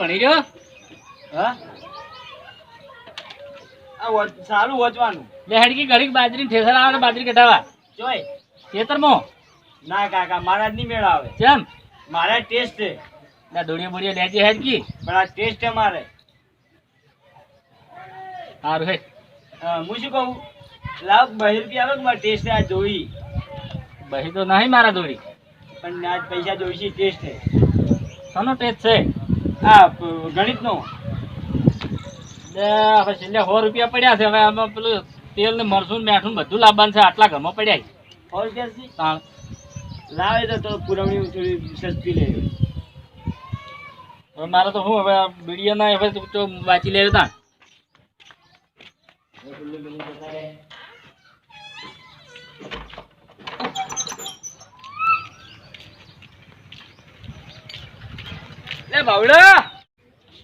ભણી રહ્યો? હા? આ સારું વચવાનું બે હડકી ઘડીક બાજરી ઠેસર આવે બાજરી કઢાવા. જોય ખેતરમાં ના કાકા મારા જ નહીં મેળ આવે. કેમ મારા ટેસ્ટ છે. ના દોડીએ બોડીએ લેજે હેડકી. પણ આ ટેસ્ટ છે મારે. સારું હે હા, હું શું કહું? લાવ બહી રૂપિયા આવે મારે ટેસ્ટ આ જોઈ. બહી તો નહીં મારા દોડી પણ આજ પૈસા જોઈશે ટેસ્ટ છે. શાનો ટેસ્ટ છે? આ પ- ગણિતનો? હવે છેલ્લે સો રૂપિયા પડ્યા છે. હવે આમાં પેલું તેલ ને મરસું મેઠું બધું લાવવાનું છે. આટલા ઘરમાં પડ્યા સો રૂપિયા લાવે તો પુરવણી થોડી સસ્તી લે. હવે મારે તો શું હવે બીડીઓ ના હવે વાંચી લેવું લે બાવડા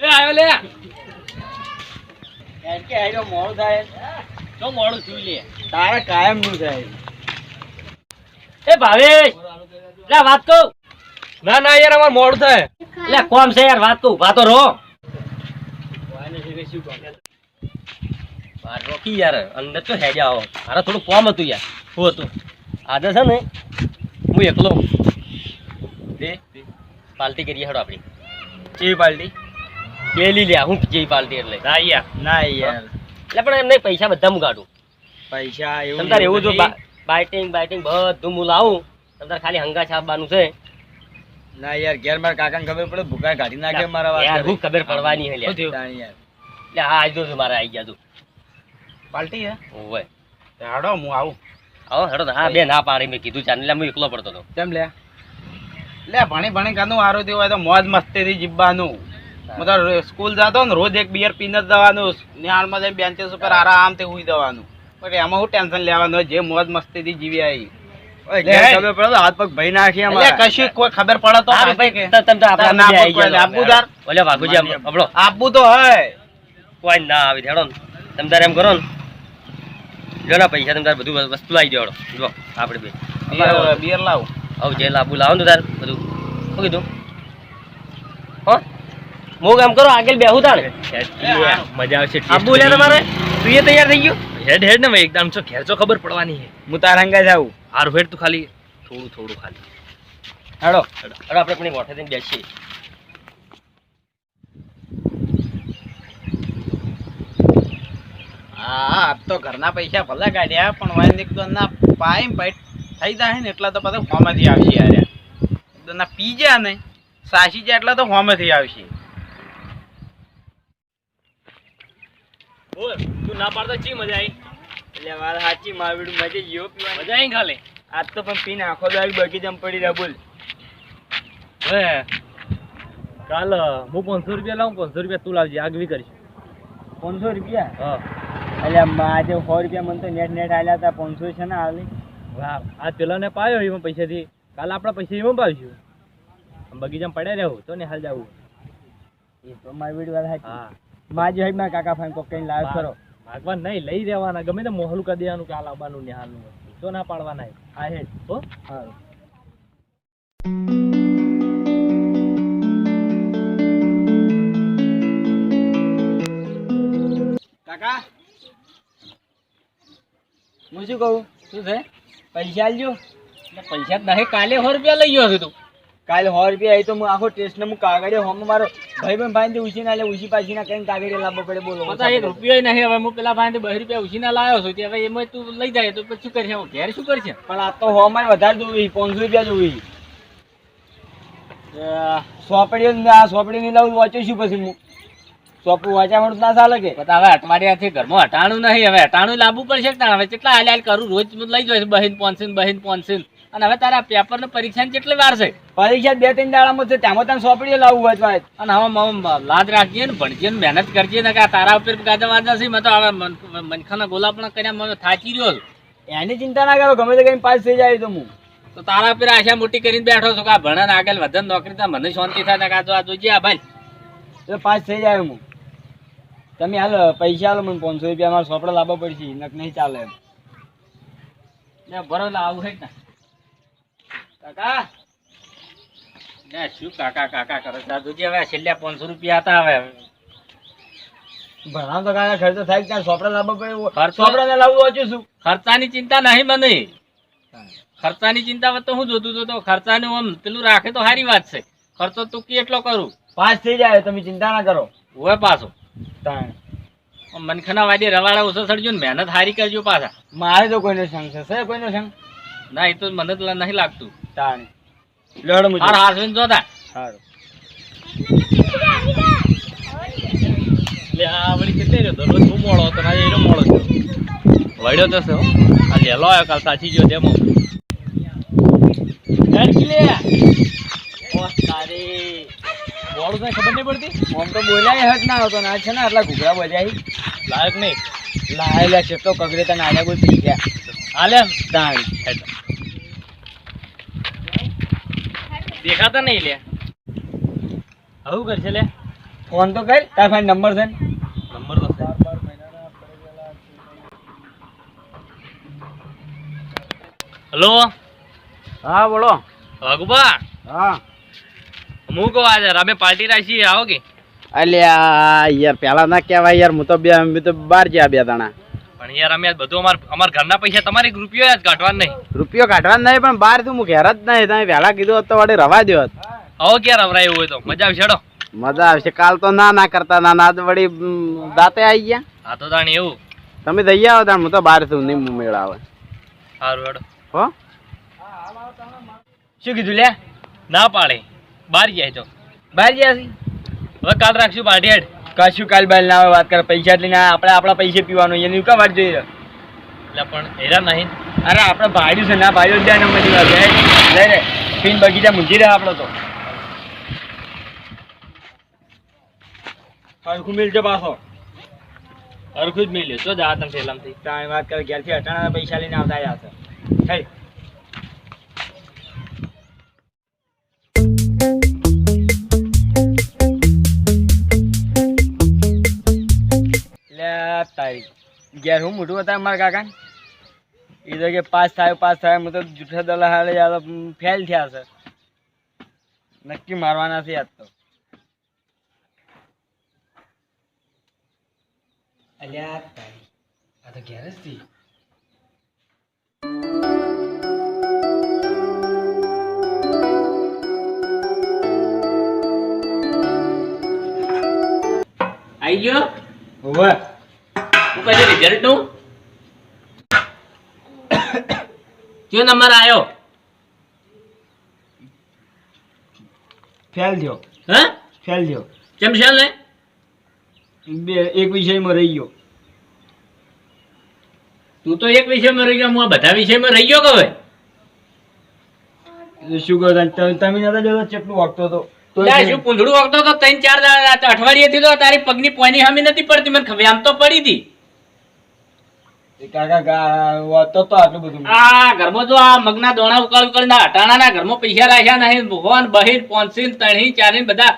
એ આવ્યો લે! એમ કે આયરો મોડું થાય. તો મોડું થયું લે. તારા કાયમનું થાય. એ ભાવેશ લે વાત કહું ના ના યાર અમાર મોડું થાય. લે કોમ છે યાર વાત કહું વાતો રહો. બાર રોકી યાર અંદર તો હેજા આવો. મારે થોડું કોમ હતું યાર. શું હતું? આજે છે ને હું એકલો. દે પાલટી કરીએ હેડો આપણી. ચી પાલટી? ડેલી લ્યા હું જેવી પાલટી એટલે. ના યાર ના યાર. એટલે પણ એમને પૈસા બધા હું કાઢું પૈસા એવું તમતાર એવું જો બાઇટિંગ બાઇટિંગ બધું હું લાવું તમતાર ખાલી હંગા છાપવાનું છે. ના યાર ઘેર મારા કાકાને ખબર પડે ભૂકા કાઢી નાખે મારા વાત યાર, હું ખબર પડવાની હે લ્યા. યાર. એટલે હા આજો છો મારે આવી ગયા તું. પાલટી હે? ઓવે. હાડો હું આવું. આવો હેડો હા બે ના પાડી મેં કીધું ચાલે એટલે હું એકલો પડતો હતો કેમ લે લે ભણી ભણી કાનું સારું થયું હોય તો મોજ મસ્તીથી જીવવાનું. હું તો સ્કૂલ જતો ને રોજ એક બિયર પીને જ જવાનું. નિહાળમાં જઈને બેન્ચીસ ઉપર આરામથી હુઈ જવાનું. પણ એમાં હું ટેન્શન લેવાનું હોય? જે મોજ મસ્તીથી જીવી આવી. હાથ પગ ભાઈ નાખી કશું કોઈ ખબર પડે તો હારું ભાઈ ભાઈ, ત- તમ તો આપણે ના આવી કોઈ આપવું તાર? ઓલે વાઘુજી આપ- આપણો આપવું તો હોય. કોઈ ના આવી હેડો તમે તારે એમ કરો ને. જો ના પૈસા તમે તારે બધું વસ્તુ આવી દેવડો જો આપણે બે. બિયર લાવ. હવે જે લાબુ લાવો ને તાર બધું. શું કીધું? હો? હું કામ કરો આગળ બેહું તાણ. મજા આવશે આબુ લે તમારે? તું એ તૈયાર થઈ ગયો? હેડ હેડ ને ભાઈ એકદમ છો ઘેર છો ખબર પડવાની છે. હું તાર હંગા જાઉં. હાર હેડ તું ખાલી થોડું થોડું ખાલી. હેડો. હેડો. આપણે પણ મોઠે થઈને બેસીએ. હા આપ તો ઘરના પૈસા ભલે કાઢ્યા પણ વાય એક ના પાય પાઈ થઈ જાય ને એટલા તો બધા હોમેથી આવશે યાર ના પી ગયા ને સાસી જાય એટલા તો હોમેથી આવશે. બોલ તું ના પાડતો ચી મજા આવી એટલે મારે સાચી મારવીડું મજા જીવો પીવાની. મજા આવી ખાલી? આજ તો પણ પીને આખો દાડી બગીચામાં પડી રહ્યા બોલ. હે કાલ હું પાંચસો રૂપિયા લાવું પાંચસો રૂપિયા તું લાવજે આગવી કરીશ. પાંચસો રૂપિયા? હા. એટલે આજે સો રૂપિયા મને તો નેટ નેટ આલ્યા હતા પાંચસો છે ને આલી. વાહ આ પેલાને પાયો એમાં પૈસાથી. કાલ આપણા પૈસા એમાં પાવીશું. બગીચામાં પડ્યા રહેવું તો ને હાલ જવું. એ તો મારી વાળા વાત હા. માજી હોય મારા કાકા ફાઈન કોક કઈ લાવ કરો ભાગવાન નહીં લઈ રહેવાના. ગમે તે મોહલું કરી દેવાનું કે આ લાવવાનું ને હાલનું તો ના પાડવાના આ હેડ. હો. સારું કાકા? હું શું કહું? શું છે? પૈસા આલજો. પૈસા નહીં કાલે સો રૂપિયા લઈ ગયો છું તું. કાલે સો રૂપિયા આવી તો હું આખો ટેસ્ટ ને હું કાગળિયો હોમ મારો ભાઈ બહેન ભાઈ ઉછી ના લે ઉછી પાછી ના કઈ કાગળે લાવવો પડે બોલો. પતા એક રૂપિયો નહીં હવે હું પેલા ભાઈ બે રૂપિયા ઉછીના લાવ્યો છું હવે એમાં તું લઈ જાય તો પછી શું કરશે? હું ઘેર શું કરશે? પણ આ તો હોમમાં વધારે જોવી પાંચસો રૂપિયા જોવી સોપડીઓ ને આ સોપડી ની લાવું વાંચું છું પછી હું. સોપડું વાંચ્યા મળતું ના ચાલે કે. હવે અઠવાડિયાથી ઘરમાં હટાણું નહીં હવે હટાણું લાવવું પડશે ના? હવે કેટલા હાલ હાલ કરું? રોજ લઈ જઈશ બહેન પોનસીન બહેન પોનસીન. અને હવે તારા પેપર ને પરીક્ષા ને કેટલી વાર છે? પરીક્ષા બે ત્રણ દાડામાં છે તેમાં તને સોપડીઓ લાવવું વાંચવા અને હવે લાદ રાખજે ને ભણજે ને મહેનત કરજે ને કે તારા ઉપર ગાજા વાજા છે મેં તો હવે મન- મનખાના ગોલા પણ કર્યા મને થાકી રહ્યો એની ચિંતા ના કરો ગમે તે કઈ પાસ થઈ જાય તો હું. તો તારા ઉપર આશા મોટી કરીને બેઠો છું કે આ ભણે આગળ વધન નોકરી મને શાંતિ થાય ને કે તો આ જોજે આ ભાઈ. તો પાસ થઈ જાય હું. તમે હાલ પૈસા હાલો મને પાંચસો રૂપિયા મારે સોપડા લાવવા પડશે નક નહીં ચાલે એમ. લે બરોબર આવું છે ને. કાકા? ના શું કાકા કાકા કરે દાદુજી હવે છેલ્લા પાંચસો રૂપિયા હતા હવે. ભણાવ તો કાકા ખર્ચો થાય ત્યાં સોપડા લાવવા પડે ખર્ચો- સોપડાને લાવવું ઓછું શું ખર્ચાની ચિંતા નહીં મને. ખર્ચાની ચિંતા તો હું જોતું તો ખર્ચાનું આમ પેલું રાખે તો સારી વાત છે. ખર્ચો તું કેટલો કરું? પાસ થઈ જાય તમે ચિંતા ના કરો. હોય પાછો. તાણ. વાડી મનખાના વાદે રવાડા ઓછો સડજો ને મહેનત સારી કરજો પાછા. મારે તો કોઈનો સંગ છે. સર કોઈનો સંગ? ના એ તો મને તો નહીં લાગતું. તાણ. લડ મુજબ. હાર હાસવીને જોતા. સારું એટલે આ વળી કેટલી રહ્યો તો? હું મોડો હતો આજે એનો મોડો છે વળ્યો તો છે હો. આ લેલો આવ્યો કાલ સાચી ગયો તેમ લડકી લે. ઓ તારી. મોડું કઈ ખબર નહીં પડતી? આમ તો બોલાય હટ ના હતો ના. છે ને આટલા ઘૂઘરા બજાય લાયક નહીં. લાયેલા તો કગરે તને આલ્યા બોલ થઈ ગયા. હાલે તાણ. દેખાતા નહીં લે. આવું કરશે લે. ફોન તો કર. તાર પાસે નંબર છે નંબર તો છે. હલો? હા બોલો. ભગવા હા. હું કહું આજે અમે પાર્ટી રાખી આવો કે? અલ્યા યાર પેલા ના કહેવાય યાર હું તો બે અમે તો બહાર જ્યાં બે દાણા. પણ યાર અમે બધું અમાર અમાર ઘરના પૈસા તમારી રૂપિયો યાર કાઢવા નહીં. રૂપિયો કાઢવા નહીં પણ બાર તું હું ઘેર જ નહીં. તમે વહેલા કીધું હોત તો વડે રવા દો હો ક્યાં અવરાય એવું હોય તો. મજા આવશે હેડો. મજા આવશે. કાલ તો ના ના કરતા ના ના. વળી દાંતે આવી ગયા. હા તો તાણી એવું. તમે થઈ આવો તાણ હું તો બહાર છું નહીં મેળ આવે. સારું હેડો. હો? શું કીધું લે ના પાડે. બહાર જાય તો બહાર ગયા છી? હવે કાલ રાખશું હેડ કશું કાલ બાલ ના આવે વાત કરે. પૈસા લઈને આપણે આપણા પૈસે પીવાનું એની કા વાત જોઈ રહ્યો એટલે પણ હેરા નહીં. અરે આપણે ભાડ્યું છે ના ભાડ્યું જ જાય ને બધી વાત. લઈ રે. પીન બગીચા મૂકી રહ્યા આપણો તો. હરખું મિલજો પાછો. હરખું જ મિલ્યો શું જા તમે પેલામથી તાણી વાત કરે ઘેરથી અટાણા પૈસા લઈને આવતા જશે થઈ. લે તારીખ ઘેર હું મોટું હતા મારા કાકા એ તો કે પાસ થાય પાસ થાય હું તો જૂઠા દલા હાલે યાર ફેલ થયા છે. નક્કી મારવાના છે યાદ તો. અલ્યા તારી. આ તો ઘેર જ થી આવી ગયો? હોવે હું કહે રિઝલ્ટનું કયો નંબર આવ્યો ફેલ થયો. હા? ફેલ થયો. કેમ છે ને? બે એક વિષયમાં રહી ગયો. તું તો એક વિષયમાં રહી ગયો હું આ બધા વિષયમાં રહી ગયો કે હવે? શું કહો તમે? નતા જોતા વાગતો હતો? શું પૂંછડું વાગતો હતો? ત્રણ ચાર અઠવાડિયે તો તો તારી પગની પોઈની હામી નથી પડતી. મને ખબર આમ તો પડી હતી. કાકા તો આટલું બધું આ ઘરમાં જો આ મગના દોણા ઉકાળ ઉકાળીને આ ઘરમાં પૈસા રાખ્યા નહીં ભગવાન બહેન પોનસીન તણી ચારી બધા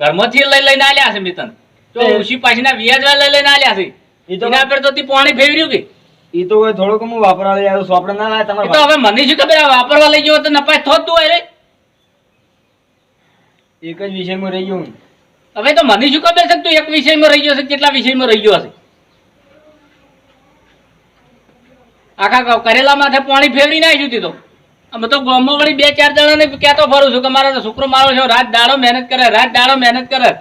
ઘરમાંથી લઈ લઈને આલ્યા છે મિતન તો ઉશી પાછીના વ્યાજ લઈ લઈને આલ્યા છે. એના પર તો તી પાણી ફેરવ્યું કે? એ તો કોઈ થોડુંક હું વાપરવા લઈ આવ્યો સોપડે ના લાય એ તો હવે મને શું ખબર આ વાપરવા લઈ ગયો તો નપાસ થોત તું અરે એક જ વિષયમાં રહી ગયો હવે તો મને શું ખબર છે તું એક વિષયમાં રહી ગયો છે કેટલા વિષયમાં રહી ગયો હશે આખા કરેલા માથે પાણી ફેરવી નાખ્યું તો. અમે તો ગામમાં વળી બે ચાર જણાને કહેતો ફરું છું કે મારો છોકરો મારો છો રાત દાડો મહેનત કરે રાત દાડો મહેનત કરે.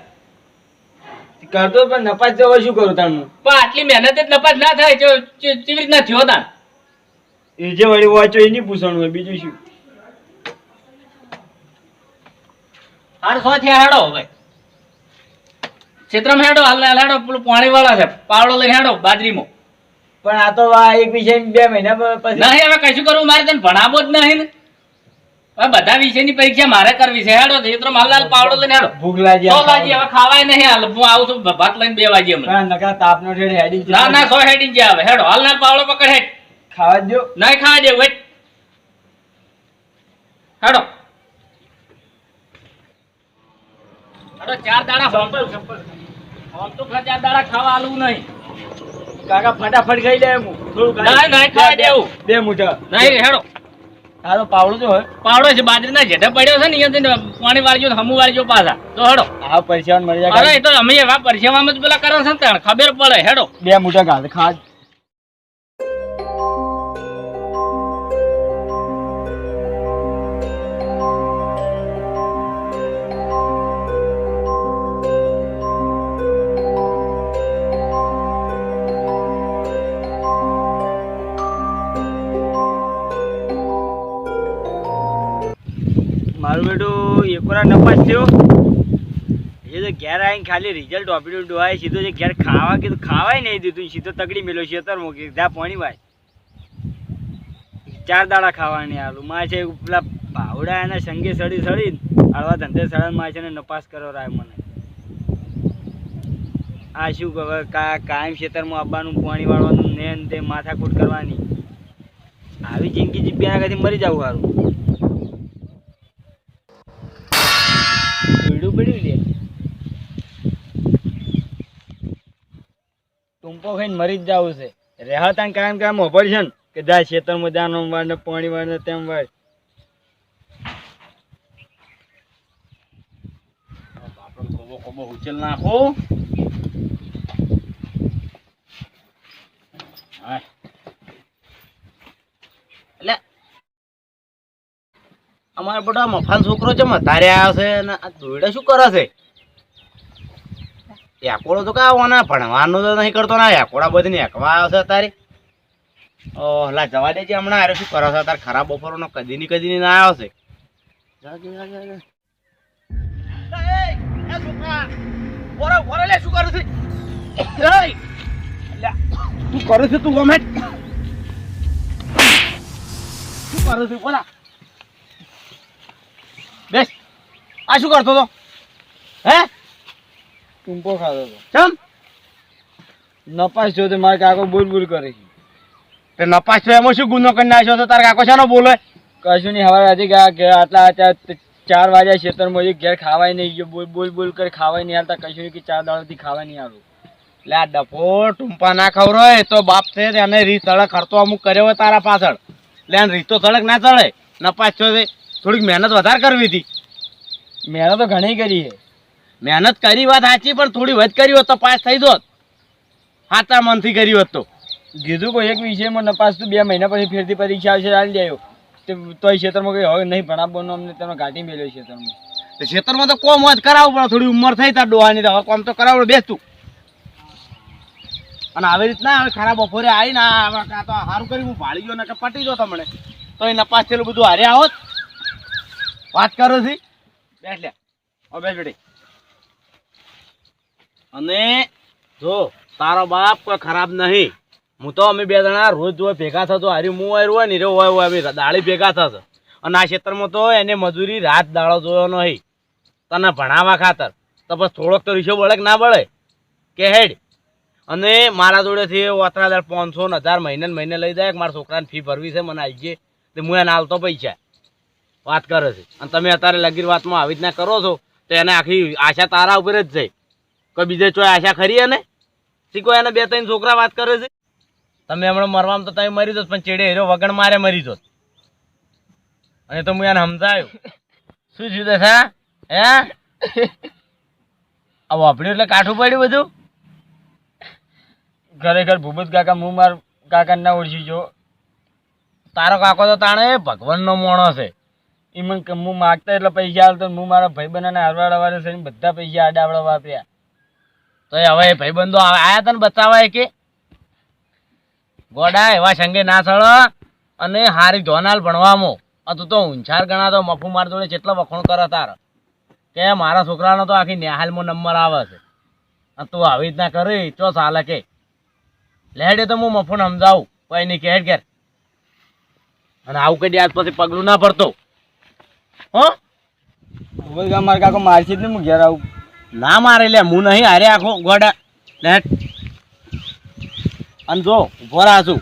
કરતો પણ નપાસ તો શું કરું તાણ પણ આટલી મહેનત જ નપાસ ના થાય કેવી રીતના થયો તાન એ જે વળી વાંચો એ નહીં પૂછવાનું હોય બીજું શું? હાર સો થયા હાડો હવે. ક્ષેત્રમાં હેડો હાલ હાલ હેડો પેલું પાણી વાળા છે પાવડો લઈ હેડો બાજરીમાં. પણ આ તો આ એક વિષય બે મહિના પછી નહીં હવે કશું કરવું મારે તને ભણાવો જ નહીં ને. બધા વિષયની પરીક્ષા મારે કરવી છે. હેડો હાલ હાલ પાવડો લઈને હેડો. ભૂખ લાગી સો વાગે હવે ખાવાય નહીં. હાલ હું આવું છું ભાત લઈને બે વાગે હમણાં. નકા તાપનો હેડી ના ના સો હેડી જે આવે હેડો હાલ હાલ પાવડો પકડ હેડ. ખાવા દો. નહીં ખાવા દે વેટ હેડો. હેડો ચાર દાડા હોમ હોમ તો ચાર દાડા ખાવા આલું નહીં. કાકા ફટાફટ ગઈ લે હું થોડું ના, ના, ખાવા બે- દેવું. બે મુઠા. નહીં હેડો. તો પાવડું તો હોય. પાવડો છે બાજરીના જેઠા પડ્યો છે ને અહીંયા પાણી વાળજો હમુ વાળજો પાછા. તો હેડો. હા પૈસા મળી જાય. અરે તો અમે એવા પરસેવામાં જ પેલા કરો છે ને ખબર પડે હેડો. બે મુઠા ઘાસ ખા એ તો ઘેર આવીને ખાલી રિઝલ્ટ ઓપીડું ડોવાય સીધો જે ઘેર ખાવા કીધું ખાવાય નહીં દીધું, સીધો તગડી મેલો છે અત્યારે મૂકી. જા પાણી ભાઈ. ચાર દાડા ખાવાની આલું માં છે, પેલા ભાવડા એના સંગે સડી સડી આવા ધંધે સડનમાં છે ને નપાસ કરો રાય મને. આ શું કહે? કા, કાયમ ખેતરમાં આવવાનું, પાણી વાળવાનું ને તે માથાકૂટ કરવાની. આવી જિંદગી જીપ્યા આગળથી મરી જવું સારું પીડું પીડ્યું લે ટૂંપો ખાઈને મરી જ જવું છે. રહેતા કાયમ મોભર છે ને, કે જાય ખેતરમાં જાનો વાર ને પાણી વાર ને તેમ વાર કોબો બધા મફાન છોકરો છે મતારે આવ્યો છે અને આ દોયડા શું કરે છે? એકોડો તો કાવાના ભણવાનું તો નહીં કરતો ના એકોડા બધી એકવા આવશે તારે. લા જવા દેજે હમણાં અરે શું કરો છો? તાર ખરાબ બપોરનો કદી ની કદી ની ના આવશે. શું કરે છે? તું ગમે? શું કરે છે? બોલા. બેસ. આ શું કરતો તો હે? ટૂંપો ખાધો હતો. ચમ? નપાસ જો તે મારા કાકો બોલ બોલ કરે છે. તે નપાસ તો એમાં શું ગુનો કરી નાખ્યો તો તારા કાકો શાનો બોલે? કશું નહીં હવે આજે ગયા કે આટલા આટલા ચાર વાગ્યા ખેતરમાં હજી ઘેર ખાવાય નહીં ગયો બોલ બોલ બોલ કરી ખાવાય નહીં હાલતા કશું નહીં કે ચાર દાડોથી ખાવાય નહીં આવ્યું એટલે આ ડફો ટૂંપા ના ખવરો તો બાપ છે એને રીત સળક ખર્ચો અમુક કર્યો હોય તારા પાછળ. એટલે એને રીત તો સળક ના ચડે. નપાસ તો થોડીક મહેનત વધારે કરવી હતી. મહેનત તો ઘણી કરી છે. મહેનત કરી વાત સાચી પણ થોડી વધ કરી હોત તો પાસ થઈ જોત. સાચા મનથી કરી હોત તો. કીધું કોઈ એક વિષયમાં નપાસ તું બે મહિના પછી ફેરથી પરીક્ષા આવશે ચાલી જાય તે તોય ક્ષેત્રમાં કંઈ હવે નહીં ભણાવવાનો અમને તેનો ઘાટી મેળ્યો ક્ષેત્રમાં. તો ખેતરમાં તો કોમ વાત કરાવવું પડે થોડી ઉંમર થઈ તાર ડોહાની હવે કોમ તો કરાવડે બેસતું અને આવી રીતના હવે ખરાબ બપોરે આવીને આ હવે કાં તો સારું કરી હું ભાળી ગયો ને કે પટી ગયો તમને. તો એ નપાસ થયેલું બધું હારે આવત વાત કરો છી બેસ લે. બેસ બેટી. અને જો, તારો બાપ કોઈ ખરાબ નહીં. હું તો અમે બે જણા રોજ જોવા ભેગા થતો, હારી હું આવ્યો હોય ને રે હોય હોય, અમે દાળી ભેગા થશે અને આ ક્ષેત્રમાં તો એને મજૂરી રાત દાડો જોયો નહીં. તને ભણાવવા ખાતર. તો બસ થોડોક તો રીસો બળે કે ના બળે? કે હેડ. અને મારા જોડેથી ઓતરા હજાર પાંચસો ને હજાર મહિને મહિને લઈ જાય મારા છોકરાને ફી ભરવી છે, મને આવી ગઈ. તો હું એને હાલતો પૈસા. વાત કરે છે. અને તમે અત્યારે લગીર વાતમાં આવી રીતના કરો છો, તો એને આખી આશા તારા ઉપર જ જાય કોઈ બીજે ચોય આશા ખરી એને? શીખો એને બે ત્રણ છોકરા વાત કરે છે? તમે હમણાં મરવામાં તો તમે મરી દો પણ ચેડે હેરો વગણ મારે મરી દો અને તો હું એને સમજાયું. શું થયું હા હે? આ વાપર્યું એટલે કાઠું પડ્યું બધું? ખરેખર ભૂપત કાકા હું માર કાકા ના ઓળખી જો તારો કાકો તો તાણે ભગવાનનો મોણો છે. એ મને કે હું માગતા એટલે પૈસા હાલતો હું મારા ભાઈ બને હારવાડા વાળા છે બધા પૈસા આડાવડા વાપર્યા તો હવે ભાઈબંધો આયા તને બચાવવા કે? ગોડા, એવા સંગે ના સળ અને હારી ધોનાલ ભણવામાં. આ તું તો ઊંછાર ગણાતો મફુ માર જોડે કેટલો વખોણ કરે તાર. કે મારા છોકરાનો તો આખી નિહાલમાં નંબર આવે છે. અને તું આવી રીતના કરી, ચો ચાલે કે? લેડે તો હું મફુને સમજાવું. કોઈ નહીં હેડ ઘેર. અને આવું કઈ આજ પછી પગલું ના ભરતો. હો? મારા કાકો મારશે જ ને હું ઘેર આવું. ના મારે લે હું નહીં હારે આખો ગોડા. લેટ અને જો, ઊભો છું.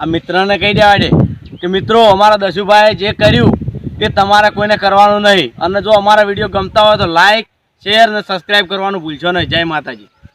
આ મિત્રને કહી દેવા દે કે, મિત્રો, અમારા દશુભાઈએ જે કર્યું તે તમારે કોઈને કરવાનું નહીં. અને જો અમારા વીડિયો ગમતા હોય તો લાઈક શેર અને સબસ્ક્રાઈબ કરવાનું ભૂલશો નહીં. જય માતાજી.